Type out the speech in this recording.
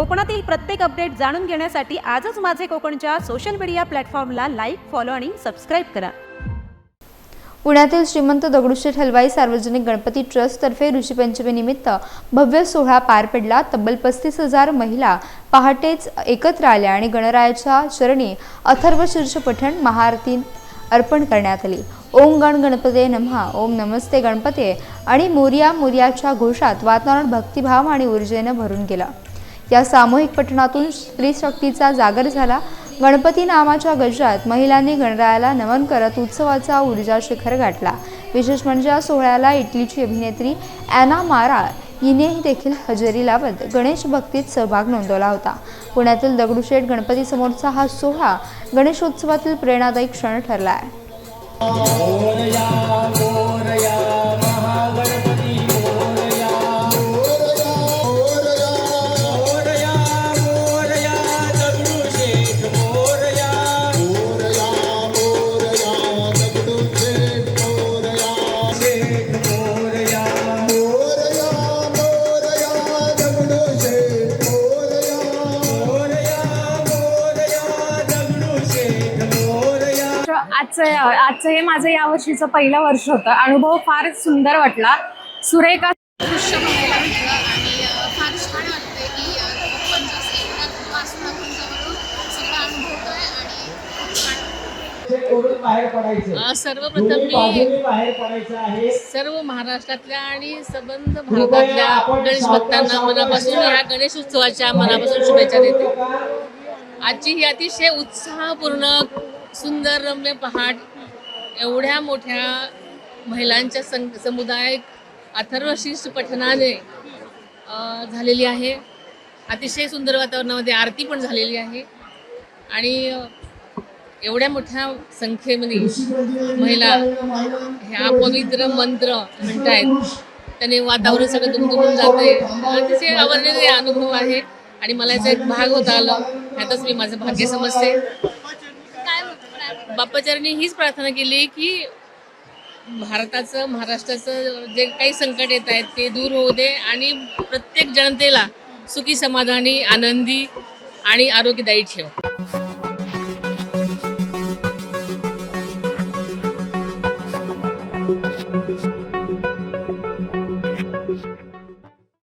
कोकणातील प्रत्येक अपडेट जाणून घेण्यासाठी आजच माझे कोकणच्या सोशल मीडिया प्लॅटफॉर्मला लाईक फॉलो आणि सबस्क्राईब करा. पुण्यातील श्रीमंत दगडूशेठ हलवाई सार्वजनिक गणपती ट्रस्टतर्फे ऋषीपंचमीनिमित्त भव्य सोहळा पार पडला. तब्बल पस्तीस हजार महिला पहाटेच एकत्र आल्या आणि गणरायाच्या चरणी अथर्व शीर्ष पठण महाआरती अर्पण करण्यात आली. ओम गण गणपते नमहा ओम नमस्ते गणपते. आणि मोर्या मोर्याच्या घोषात वातावरण भक्तिभाव आणि ऊर्जेनं भरून गेलं. या सामूहिक पठणातून स्त्री शक्तीचा जागर झाला. गणपती नामाच्या गजरात महिलांनी गणरायाला नमन करत उत्सवाचा ऊर्जा शिखर गाठला. विशेष म्हणजे या सोहळ्याला इटलीची अभिनेत्री ॲना मारा हिनेही देखील हजेरी लावत गणेश भक्तीत सहभाग नोंदवला होता. पुण्यातील दगडूशेठ गणपती समोरचा हा सोहळा गणेशोत्सवातील प्रेरणादायी क्षण ठरला आहे आजचं आजचं हे माझं यावर्षीचं पहिलं वर्ष होतं. अनुभव फार सुंदर वाटला. सुरेख दृश्य बघायला भेटलं आणि अ, फार छान वाटतंय की अ, कोकणचं असं एकदा पासून आपण जवळून सगळं अनुभवतोय आणि खूप छान ओढून बाहेर पडायचं अ, सर्वप्रथम मी बाजूंनी बाहेर पडायचं आहे. सर्व महाराष्ट्रातल्या आणि संबंध भारतातल्या गणेश भक्तांना मनापासून ह्या गणेश उत्सवाच्या मनापासून शुभेच्छा देते. आजची ही अतिशय उत्साहपूर्ण सुंदर रम्य पहाट एवढ्या मोठ्या महिलांच्या सं समुदाय अथर्व पठणाने झालेली आहे. अतिशय सुंदर वातावरणामध्ये आरती पण झालेली आहे. आणि एवढ्या मोठ्या संख्येमध्ये महिला ह्या पवित्र मंत्र म्हणतायत. त्याने वातावरण सगळं दुमदुमून जाते अतिशय आवडलेले अनुभव आहे. आणि मला याचा एक भाग होता आला. ह्यातच मी माझं भाग्य समजते. बाप्पाचार्यांनी हीच प्रार्थना केली की भारताचं महाराष्ट्राचं जे काही संकट येत आहेत ते दूर होऊ दे आणि प्रत्येक जनतेला सुखी समाधानी आनंदी आणि आरोग्यदायी ठेव.